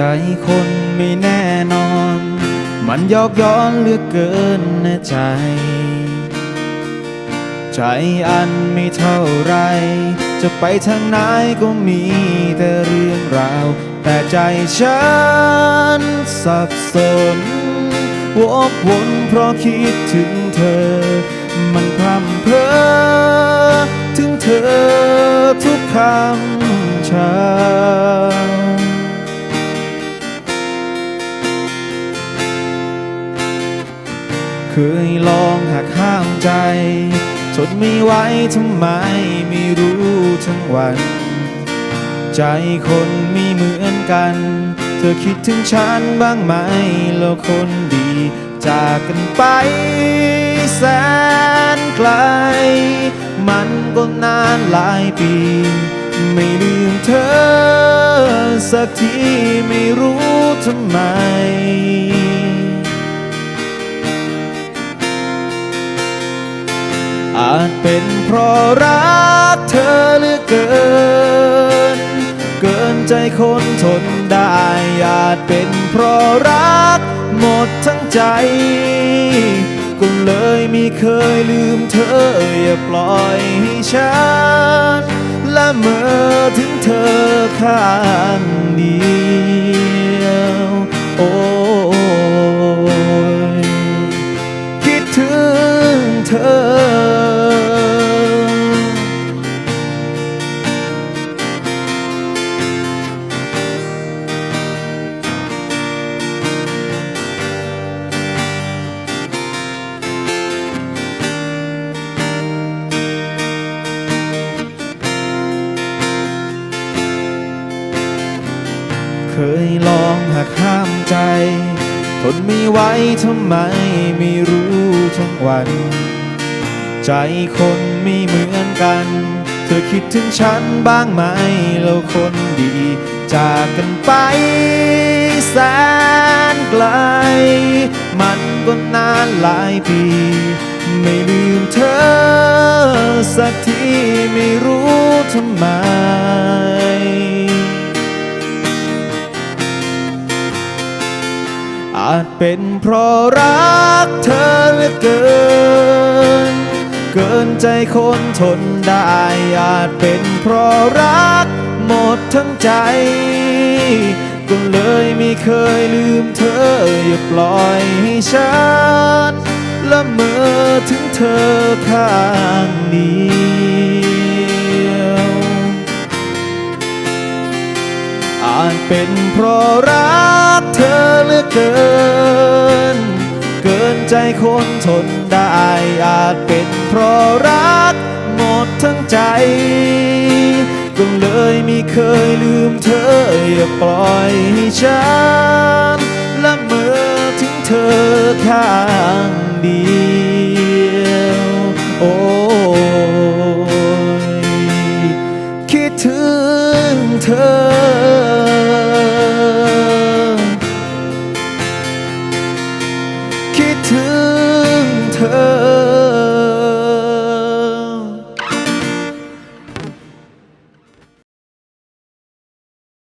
ใจคนไม่แน่นอน มันยอกย้อนเหลือกเกินนะใจ ใจอันไม่เท่าไร จะไปทางไหนก็มีแต่เรื่องราว แต่ใจฉันสับสนวกวนเพราะคิดถึงเธอ มันพร่ำเพ้อถึงเธอทุกคำชา ยลองหักห้ามใจ ทนไม่ไหวทำไมไม่รู้ทั้งวัน ใจคนมีเหมือนกัน เธอคิดถึงฉันบ้างไหม แล้วคนดีจากกันไปแสนไกล มันก็นานหลายปี ไม่ลืมเธอ สักทีไม่รู้ทำไม เป็นเพราะรักเธอเหลือเกิน เกินใจคนทนได้อาจเป็นเพราะรักหมดทั้งใจก็เลยไม่เคยลืมเธออย่าปล่อยให้ฉันละเมอถึงเธอข้าง เคยลองหักห้ามใจ ทนไม่ไหวทำไมไม่รู้ทั้งวัน ใจคนไม่เหมือนกัน เธอคิดถึงฉันบ้างไหมแล้วคนดี จากกันไปแสนไกล มันก็นานหลายปี ไม่ลืมเธอสักทีไม่รู้ทำไม อาจเป็นเพราะรักเธอเหลือเกิน เกินใจคนทนได้อาจเป็นเพราะรักหมดทั้งใจก็เลยไม่เคยลืมเธออย่าปล่อยให้ฉันละเมอถึงเธอข้างเดียวอาจเป็นเพราะรักเธอเหลือเกินเกิน ใจคนทนได้อาจเป็นเพราะรักหมดทั้งใจก็เลยไม่เคยลืมเธออย่าปล่อยให้ฉันละเมอถึงเธอค่ะ